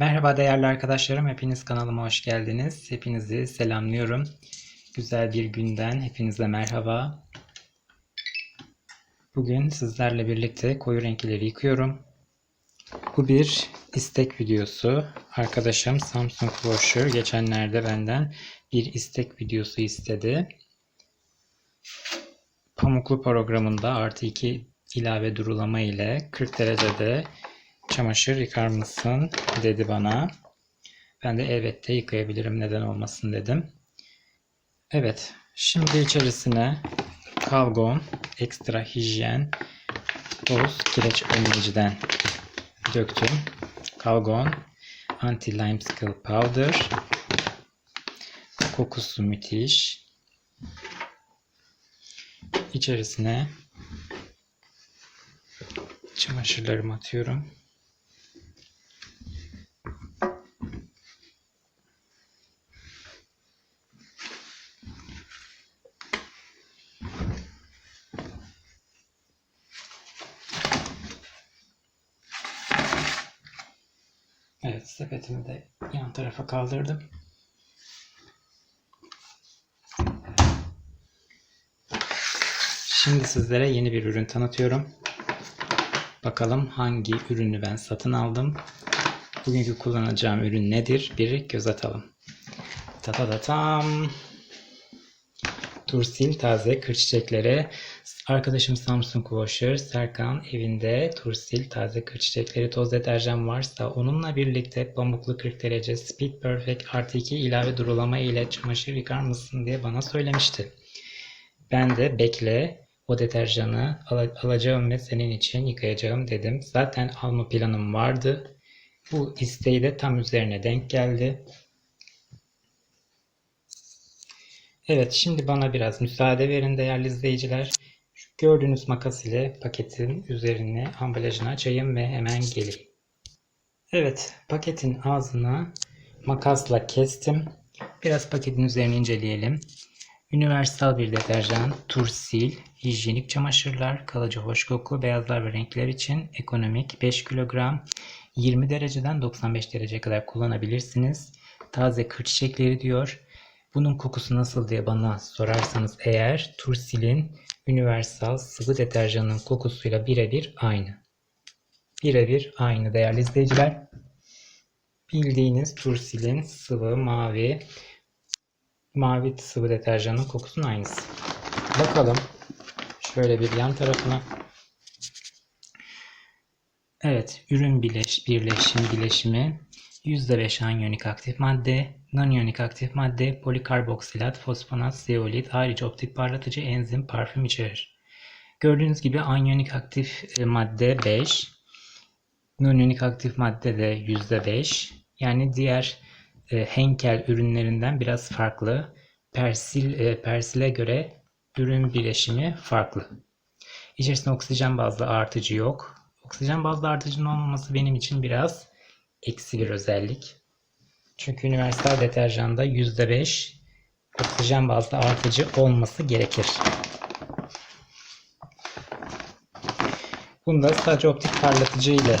Merhaba değerli arkadaşlarım, hepiniz kanalıma hoş geldiniz. Hepinizi selamlıyorum. Güzel bir günden hepinize merhaba. Bugün sizlerle birlikte koyu renkleri yıkıyorum. Bu bir istek videosu. Arkadaşım Samsung Closure geçenlerde benden bir istek videosu istedi. Pamuklu programında artı 2 ilave durulama ile 40 derecede çamaşır yıkar mısın dedi bana. Ben de evet de yıkayabilirim neden olmasın dedim. Evet şimdi içerisine Calgon ekstra hijyen toz kireç önleyiciden döktüm. Calgon anti limescale powder kokusu müthiş. İçerisine çamaşırlarımı atıyorum. Evet sepetimi de yan tarafa kaldırdım. Şimdi sizlere yeni bir ürün tanıtıyorum. Bakalım hangi ürünü ben satın aldım. Bugünkü kullanacağım ürün nedir? Bir göz atalım. Ta ta ta tam. Tursil taze kır çiçekleri. Arkadaşım Samsung Washer Serkan evinde Tursil taze kır çiçekleri toz deterjan varsa onunla birlikte pamuklu 40 derece Speed Perfect artı 2 ilave durulama ile çamaşır yıkar mısın diye bana söylemişti. Ben de bekle o deterjanı al- alacağım ve senin için yıkayacağım dedim. Zaten alma planım vardı. Bu isteği de tam üzerine denk geldi. Evet şimdi bana biraz müsaade verin değerli izleyiciler. Gördüğünüz makas ile paketin üzerine ambalajını açayım ve hemen geleyim. Evet paketin ağzını makasla kestim. Biraz paketin üzerine inceleyelim. Universal bir deterjan, Tursil, hijyenik çamaşırlar, kalıcı hoş koku, beyazlar ve renkler için ekonomik 5 kilogram 20 dereceden 95 dereceye kadar kullanabilirsiniz. Taze kır çiçekleri diyor. Bunun kokusu nasıl diye bana sorarsanız eğer Tursil'in Universal sıvı deterjanın kokusuyla birebir aynı. Birebir aynı değerli izleyiciler. Bildiğiniz Tursil'in sıvı mavi mavi sıvı deterjanın kokusunun aynısı. Bakalım şöyle bir yan tarafına. Evet, ürün bileş, birleşim bileşimi %5 anyonik aktif madde, non-iyonik aktif madde, polikarboksilat, fosfonat, zeolit, ayrıca optik parlatıcı, enzim, parfüm içerir. Gördüğünüz gibi anyonik aktif e, madde 5, non-iyonik aktif madde de %5. Yani diğer e, Henkel ürünlerinden biraz farklı. Persil, e, Persil'e göre ürün bileşimi farklı. İçerisinde oksijen bazlı artıcı yok. Oksijen bazlı artıcının olmaması benim için biraz eksi bir özellik. Çünkü universal deterjanda %5 oksijen bazlı artıcı olması gerekir. Bunda sadece optik parlatıcı ile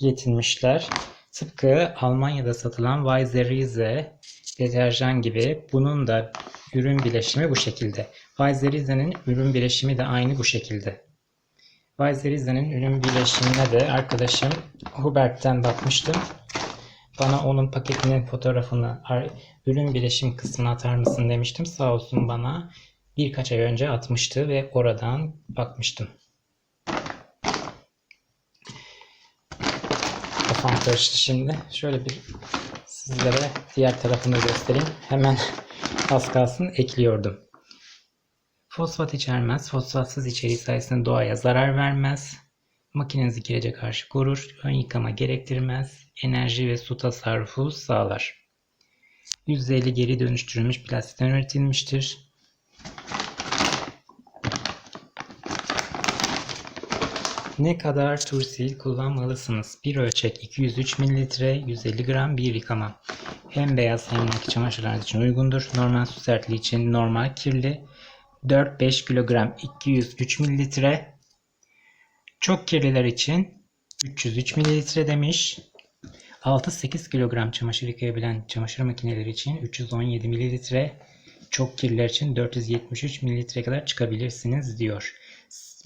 yetinmişler. Tıpkı Almanya'da satılan Weisserize deterjan gibi bunun da ürün bileşimi bu şekilde. Weisserize'nin ürün bileşimi de aynı bu şekilde. Weisserize'nin ürün bileşimine de arkadaşım Hubert'ten bakmıştım. Bana onun paketinin fotoğrafını ürün bileşim kısmına atar mısın demiştim. Sağ olsun bana birkaç ay önce atmıştı ve oradan bakmıştım. Kafam karıştı şimdi. Şöyle bir sizlere diğer tarafını göstereyim. Hemen az kalsın ekliyordum. Fosfat içermez. Fosfatsız içeriği sayesinde doğaya zarar vermez. Makinenizi kirece karşı korur. Ön yıkama gerektirmez. Enerji ve su tasarrufu sağlar. %50 geri dönüştürülmüş plastikten üretilmiştir. Ne kadar tursil kullanmalısınız? Bir ölçek 203 ml 150 gram bir yıkama. Hem beyaz hem nakit çamaşırlar için uygundur. Normal su sertliği için normal kirli 4-5 kilogram 203 mililitre. Çok kirliler için 303 mililitre demiş. 6-8 kilogram çamaşır yıkayabilen çamaşır makineleri için 317 mililitre, çok kirliler için 473 mililitre kadar çıkabilirsiniz diyor.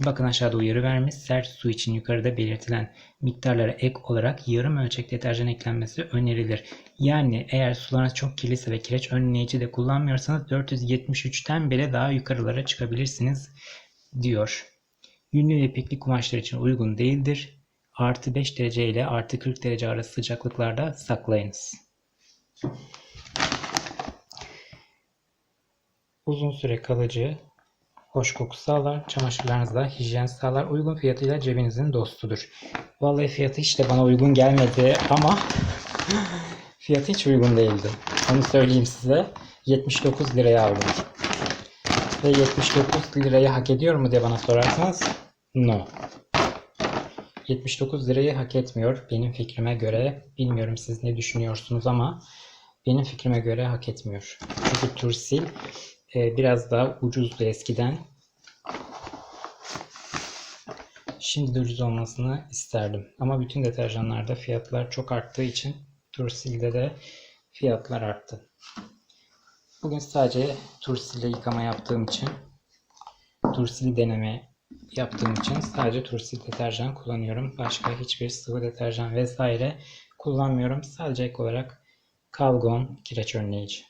Bakın aşağıda uyarı vermiş. Sert su için yukarıda belirtilen miktarlara ek olarak yarım ölçek deterjan eklenmesi önerilir. Yani eğer sularınız çok kirliyse ve kireç önleyici de kullanmıyorsanız 473'ten bile daha yukarılara çıkabilirsiniz diyor. Yünlü ve ipekli kumaşlar için uygun değildir. Artı 5 derece ile artı 40 derece arası sıcaklıklarda saklayınız. Uzun süre kalıcı, hoş koku sağlar, çamaşırlarınızda hijyen sağlar, uygun fiyatıyla cebinizin dostudur. Vallahi fiyatı hiç de bana uygun gelmedi ama fiyatı hiç uygun değildi. Onu söyleyeyim size. 79 liraya aldım. Ve 79 lirayı hak ediyor mu diye bana sorarsanız no. 79 lirayı hak etmiyor benim fikrime göre. Bilmiyorum siz ne düşünüyorsunuz ama benim fikrime göre hak etmiyor. Çünkü Tursil e, biraz daha ucuzdu eskiden. Şimdi de ucuz olmasını isterdim. Ama bütün deterjanlarda fiyatlar çok arttığı için Tursil'de de fiyatlar arttı. Bugün sadece Tursil'le yıkama yaptığım için Tursil deneme yaptığım için sadece Tursil deterjan kullanıyorum. Başka hiçbir sıvı deterjan vesaire kullanmıyorum. Sadece ek olarak Kalgon kireç önleyici.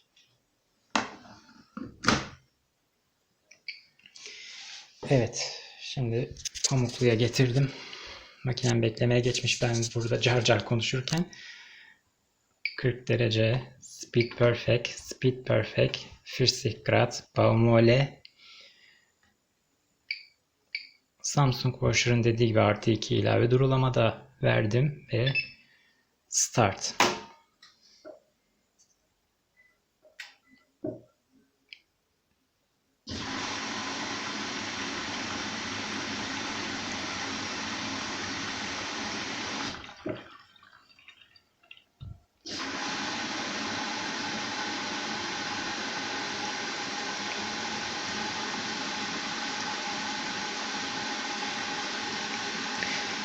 Evet. Şimdi pamukluya getirdim. Makinem beklemeye geçmiş. Ben burada car car konuşurken 40 derece Speed Perfect, Speed Perfect, 40 grad, Baumwolle Samsung Washer'ın dediği gibi artı 2 ilave durulama da verdim ve Start.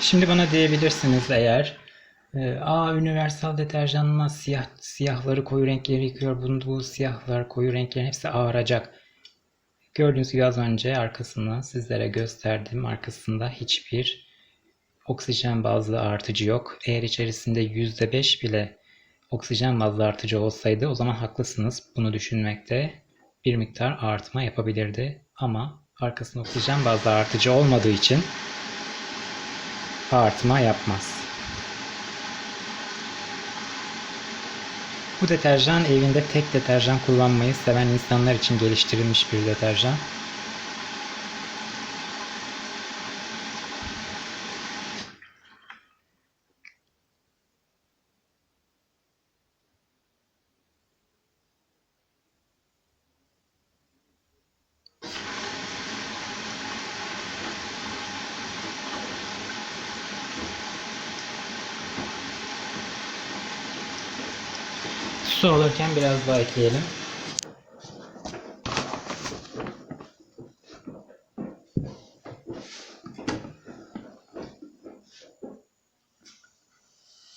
Şimdi bana diyebilirsiniz eğer e, Aa universal deterjanla siyah siyahları koyu renkleri yıkıyor. Bunu bu siyahlar koyu renklerin hepsi ağaracak. Gördüğünüz gibi az önce arkasını sizlere gösterdim. Arkasında hiçbir oksijen bazlı artıcı yok. Eğer içerisinde %5 bile oksijen bazlı artıcı olsaydı o zaman haklısınız. Bunu düşünmekte bir miktar artma yapabilirdi. Ama arkasında oksijen bazlı artıcı olmadığı için artma yapmaz. Bu deterjan evinde tek deterjan kullanmayı seven insanlar için geliştirilmiş bir deterjan. Su alırken biraz daha ekleyelim.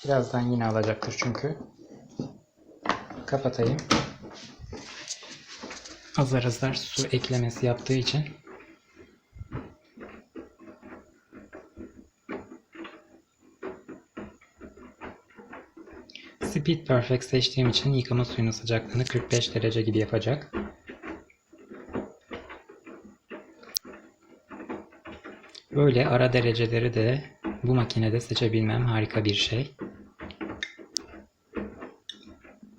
Birazdan yine alacaktır çünkü. Kapatayım. Azar azar su eklemesi yaptığı için. Speed Perfect seçtiğim için yıkama suyunun sıcaklığını 45 derece gibi yapacak. Böyle ara dereceleri de bu makinede seçebilmem harika bir şey.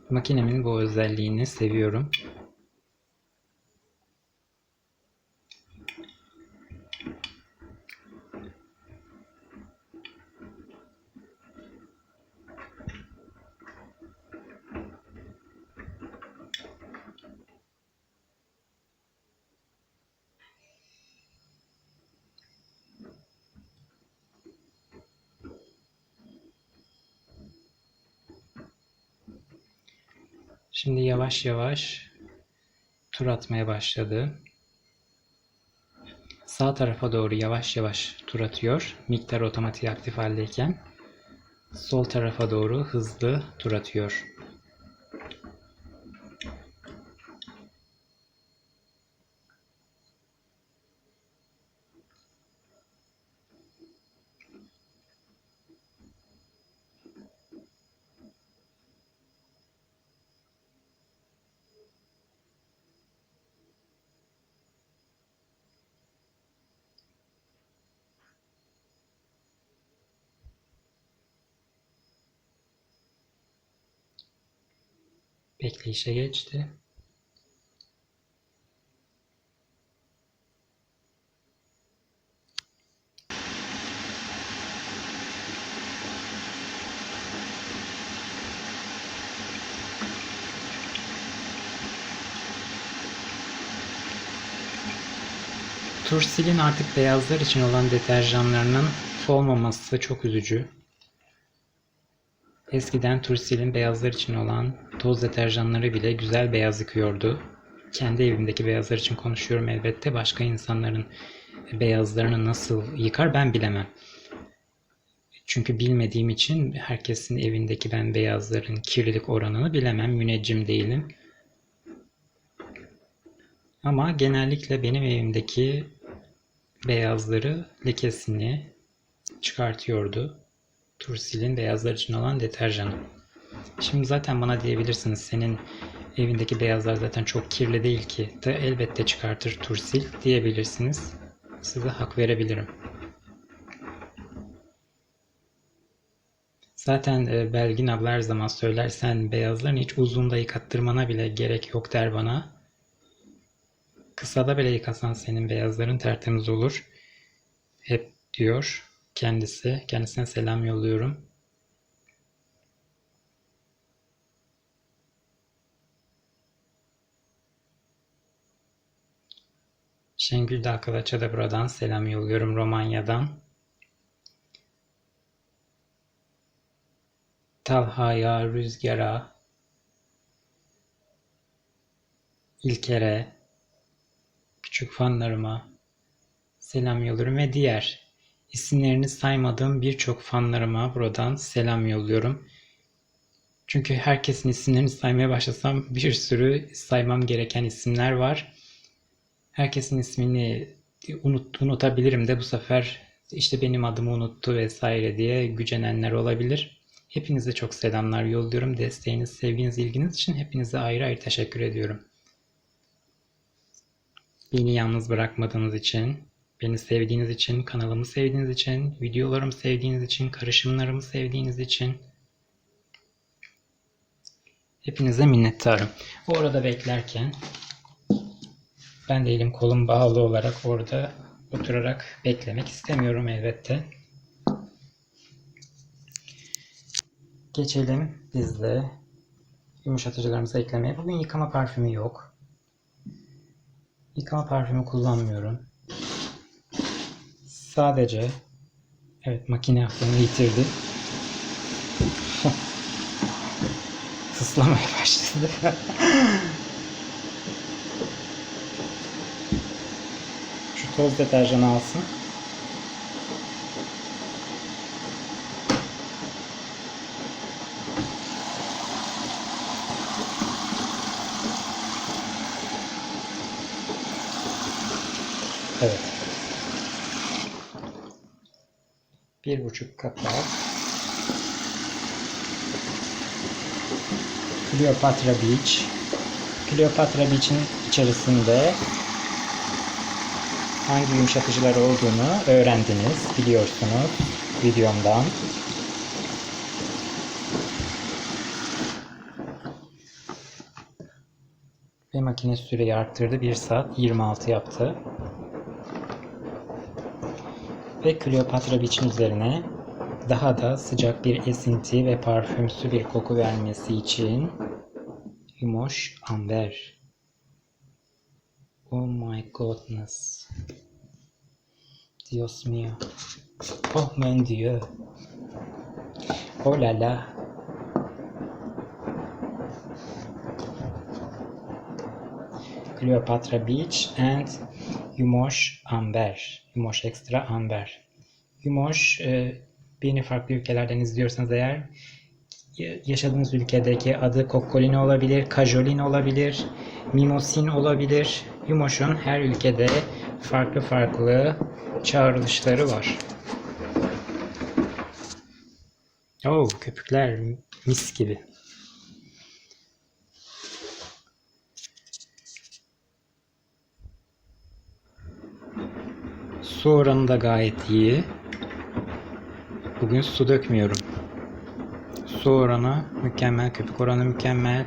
Makinemin bu özelliğini seviyorum. Şimdi yavaş yavaş tur atmaya başladı. Sağ tarafa doğru yavaş yavaş tur atıyor. Miktar otomatik aktif haldeyken. sol tarafa doğru hızlı tur atıyor. Bekleyişe geçti. Tursil'in artık beyazlar için olan deterjanlarının olmaması çok üzücü. Eskiden Tursil'in beyazlar için olan toz deterjanları bile güzel beyaz yıkıyordu. Kendi evimdeki beyazlar için konuşuyorum elbette. Başka insanların beyazlarını nasıl yıkar ben bilemem. Çünkü bilmediğim için herkesin evindeki ben beyazların kirlilik oranını bilemem. Müneccim değilim. Ama genellikle benim evimdeki beyazları lekesini çıkartıyordu. Tursil'in beyazlar için olan deterjanı. Şimdi zaten bana diyebilirsiniz senin evindeki beyazlar zaten çok kirli değil ki de elbette çıkartır Tursil diyebilirsiniz. Size hak verebilirim. Zaten e, Belgin abla her zaman söyler sen beyazlarını hiç uzunda yıkattırmana bile gerek yok der bana. Kısada bile yıkasan senin beyazların tertemiz olur. Hep diyor kendisi. Kendisine selam yolluyorum. Şengül Dalkılıç'a da buradan selam yolluyorum Romanya'dan. Talha'ya, Rüzgar'a, İlker'e, küçük fanlarıma selam yolluyorum ve diğer isimlerini saymadığım birçok fanlarıma buradan selam yolluyorum. Çünkü herkesin isimlerini saymaya başlasam bir sürü saymam gereken isimler var. Herkesin ismini unut, unutabilirim de bu sefer işte benim adımı unuttu vesaire diye gücenenler olabilir. Hepinize çok selamlar yolluyorum. Desteğiniz, sevginiz, ilginiz için hepinize ayrı ayrı teşekkür ediyorum. Beni yalnız bırakmadığınız için, beni sevdiğiniz için, kanalımı sevdiğiniz için, videolarımı sevdiğiniz için, karışımlarımı sevdiğiniz için hepinize minnettarım. O arada beklerken ben de elim kolum bağlı olarak orada oturarak beklemek istemiyorum elbette. Geçelim biz de yumuşatıcılarımızı eklemeye. Bugün yıkama parfümü yok. Yıkama parfümü kullanmıyorum. Sadece evet makine aklını yitirdi. Tıslamaya başladı. Şu toz deterjanı alsın. Evet. Buçuk kapak. Cleopatra Beach. Cleopatra Beach'in içerisinde hangi yumuşatıcılar olduğunu öğrendiniz, biliyorsunuz videomdan. Ve makine süreyi arttırdı. 1 saat 26 yaptı. Ve Cleopatra Beach'in üzerine daha da sıcak bir esinti ve parfümsü bir koku vermesi için Yumoş Amber. Oh my goodness. Dios mío. Oh mon Dieu. Oh la la. Cleopatra Beach and Yumoş Amber. Yumoş Extra Amber. Yumoş e, Beni farklı ülkelerden izliyorsanız eğer ya- yaşadığınız ülkedeki adı Kokkolin olabilir, Kajolin olabilir, Mimosin olabilir. Yumoş'un her ülkede farklı farklı çağrılışları var. Oo, köpükler mis gibi. Su oranı da gayet iyi. Bugün su dökmüyorum. Su oranı mükemmel, köpük oranı mükemmel.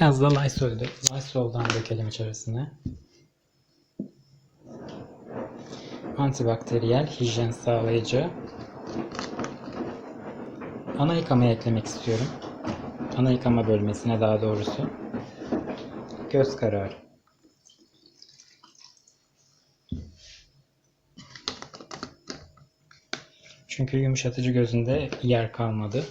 Biraz da Lysol, Lysol'dan dökelim içerisine. Antibakteriyel, hijyen sağlayıcı. Ana yıkamaya eklemek istiyorum. Ana yıkama bölmesine daha doğrusu. Göz kararı. Çünkü yumuşatıcı gözünde yer kalmadı.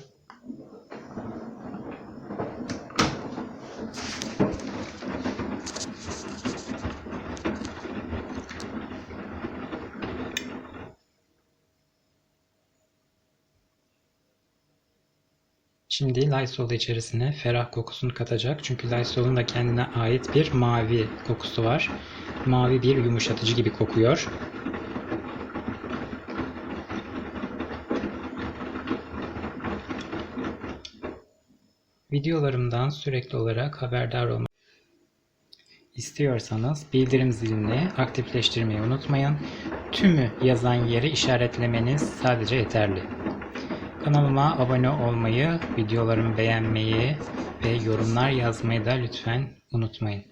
Şimdi Lysol içerisine ferah kokusunu katacak. Çünkü Lysol'un da kendine ait bir mavi kokusu var. Mavi bir yumuşatıcı gibi kokuyor. Videolarımdan sürekli olarak haberdar olmak istiyorsanız bildirim zilini aktifleştirmeyi unutmayın. Tümü yazan yeri işaretlemeniz sadece yeterli. Kanalıma abone olmayı, videolarımı beğenmeyi ve yorumlar yazmayı da lütfen unutmayın.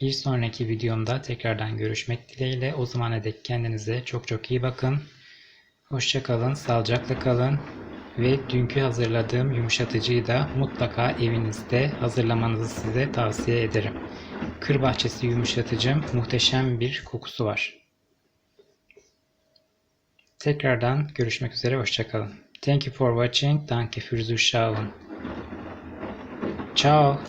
Bir sonraki videomda tekrardan görüşmek dileğiyle. O zamana dek kendinize çok çok iyi bakın. Hoşça kalın, sağlıcakla kalın ve dünkü hazırladığım yumuşatıcıyı da mutlaka evinizde hazırlamanızı size tavsiye ederim. Kır bahçesi yumuşatıcım muhteşem bir kokusu var. Tekrardan görüşmek üzere, hoşçakalın. Thank you for watching. Danke fürs Zuschauen. Ciao.